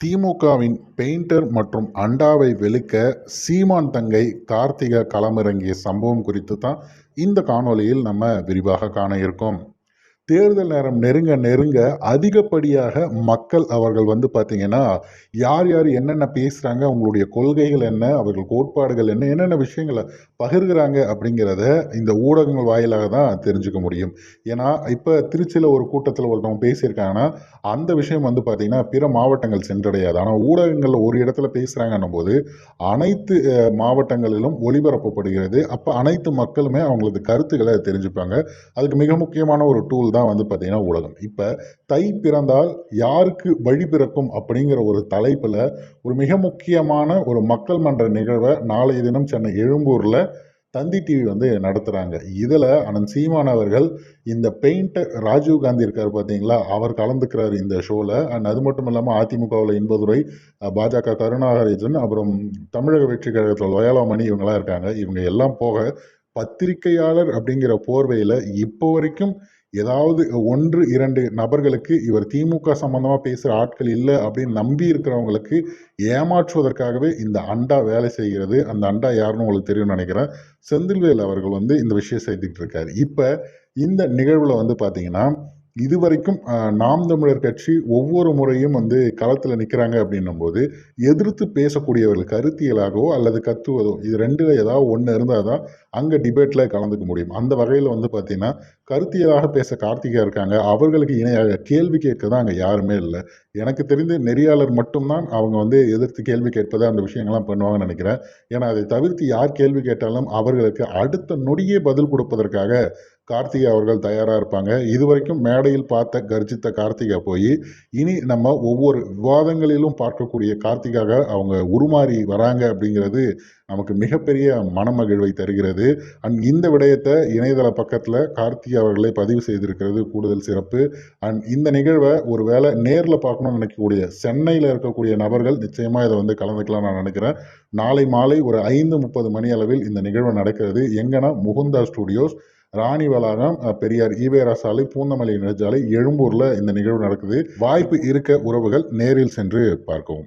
திமுகவின் பெயிண்டர் மற்றும் அண்டாவை வெளுக்க சீமான் தங்கை கார்த்திகா களமிறங்கிய சம்பவம் குறித்து தான் இந்த காணொளியில் நம்ம விரிவாக காண இருக்கோம். தேர்தல் நேரம் நெருங்க நெருங்க அதிகப்படியாக மக்கள் அவர்கள் வந்து பார்த்தீங்கன்னா யார் யார் என்னென்ன பேசுகிறாங்க அவங்களுடைய கொள்கைகள் என்ன அவர்கள் கோட்பாடுகள் என்ன என்னென்ன விஷயங்களை பகிர்கிறாங்க அப்படிங்கிறத இந்த ஊடகங்கள் வாயிலாக தான் தெரிஞ்சுக்க முடியும். ஏன்னா இப்போ திருச்சியில் ஒரு கூட்டத்தில் ஒருத்தவங்க பேசியிருக்காங்கன்னா அந்த விஷயம் வந்து பார்த்திங்கன்னா பிற மாவட்டங்கள் சென்றடையாது. ஆனால் ஊடகங்களில் ஒரு இடத்துல பேசுகிறாங்கன்னும் போது அனைத்து மாவட்டங்களிலும் ஒளிபரப்பப்படுகிறது. அப்போ அனைத்து மக்களுமே அவங்களது கருத்துக்களை தெரிஞ்சுப்பாங்க. அதுக்கு மிக முக்கியமான ஒரு டூல் தான் தான் வந்து பார்த்திங்கன்னா ஊடகம் இப்போ தை பிறந்தால் யாருக்கு வழி பிறக்கும் அப்படிங்கிற ஒரு தலைப்பில் ஒரு மிக முக்கியமான ஒரு மக்கள் மன்ற நிகழ்வை நாளைய தினம் சென்னை எழும்பூரில் தந்தி டிவி வந்து நடத்துகிறாங்க இதில் அனந்த் சீமான் அவர்கள் இந்த பெயிண்டர் ராஜீவ் காந்தி இருக்கார் பார்த்தீங்களா? அவர் கலந்துக்கிறார் இந்த ஷோவில் அண்ட் அது மட்டும் இல்லாமல் அதிமுகவில் இன்பதுரை பாஜக கருணாகரேஜன் அப்புறம் தமிழக வெற்றி கழகத்தில் லோயாலாமணி இவங்கெல்லாம் இருக்காங்க. இவங்க எல்லாம் போக பத்திரிக்கையாளர் அப்படிங்கிற போர்வையில் இப்போ வரைக்கும் ஏதாவது ஒன்று இரண்டு நபர்களுக்கு இவர் திமுக சம்பந்தமாக பேசுகிற ஆட்கள் இல்லை அப்படின்னு நம்பி இருக்கிறவங்களுக்கு ஏமாற்றுவதற்காகவே இந்த அண்டா வேலை செய்கிறது. அந்த அண்டா யாருன்னு உங்களுக்கு தெரியும்னு நினைக்கிறேன். செந்தில்வேல் அவர்கள் வந்து இந்த விஷயம் செய்துக்கிட்டு இருக்காரு. இப்போ இந்த நிகழ்வில் வந்து பார்த்தீங்கன்னா இதுவரைக்கும் நாம் தமிழர் கட்சி ஒவ்வொரு முறையும் வந்து களத்தில் நிற்கிறாங்க அப்படின்னும் போது எதிர்த்து பேசக்கூடியவர்கள் கருத்தியலாகவோ அல்லது கத்துவதோ இது ரெண்டில் ஏதாவது ஒன்று இருந்தால் தான் அங்கே டிபேட்டில் கலந்துக்க முடியும். அந்த வகையில் வந்து பார்த்தீங்கன்னா கருத்தியலாக பேச கார்த்திகா இருக்காங்க. அவர்களுக்கு இணையாக கேள்வி கேட்க தான் அங்கே யாருமே இல்லை. எனக்கு தெரிந்து நெறியாளர் மட்டும்தான் அவங்க வந்து எதிர்த்து கேள்வி கேட்பதை அந்த விஷயங்கள்லாம் பண்ணுவாங்கன்னு நினைக்கிறேன். ஏன்னா அதை தவிர்த்து யார் கேள்வி கேட்டாலும் அவர்களுக்கு அடுத்த நொடியே பதில் கொடுப்பதற்காக கார்த்திகா அவர்கள் தயாராக இருப்பாங்க. இதுவரைக்கும் மேடையில் பார்த்த கர்ஜித்த கார்த்திகா போய் இனி நம்ம ஒவ்வொரு விவாதங்களிலும் பார்க்கக்கூடிய கார்த்திகாக அவங்க உருமாறி வராங்க அப்படிங்கிறது நமக்கு மிகப்பெரிய மனமகிழ்வை தருகிறது. அண்ட் இந்த விடயத்தை இணையதள பக்கத்தில் கார்த்திகா அவர்களை பதிவு செய்திருக்கிறது. கூடுதல் சிறப்பு. அண்ட் இந்த நிகழ்வை ஒரு வேளை நேரில் பார்க்கணும்னு நினைக்கக்கூடிய சென்னையில் இருக்கக்கூடிய நபர்கள் நிச்சயமாக இதை வந்து கலந்துக்கலாம் நான் நினைக்கிறேன். நாளை மாலை ஒரு ஐந்து முப்பது மணி அளவில் இந்த நிகழ்வு நடக்கிறது. எங்கன்னா முகுந்தா ஸ்டுடியோஸ். ராணி வளாகம் பெரியார் ஈவேரா சாலை பூந்தமல்லி நெடுஞ்சாலை எழும்பூரில் இந்த நிகழ்வு நடக்குது. வாய்ப்பு இருக்க உறவுகள் நேரில் சென்று பார்க்கவும்.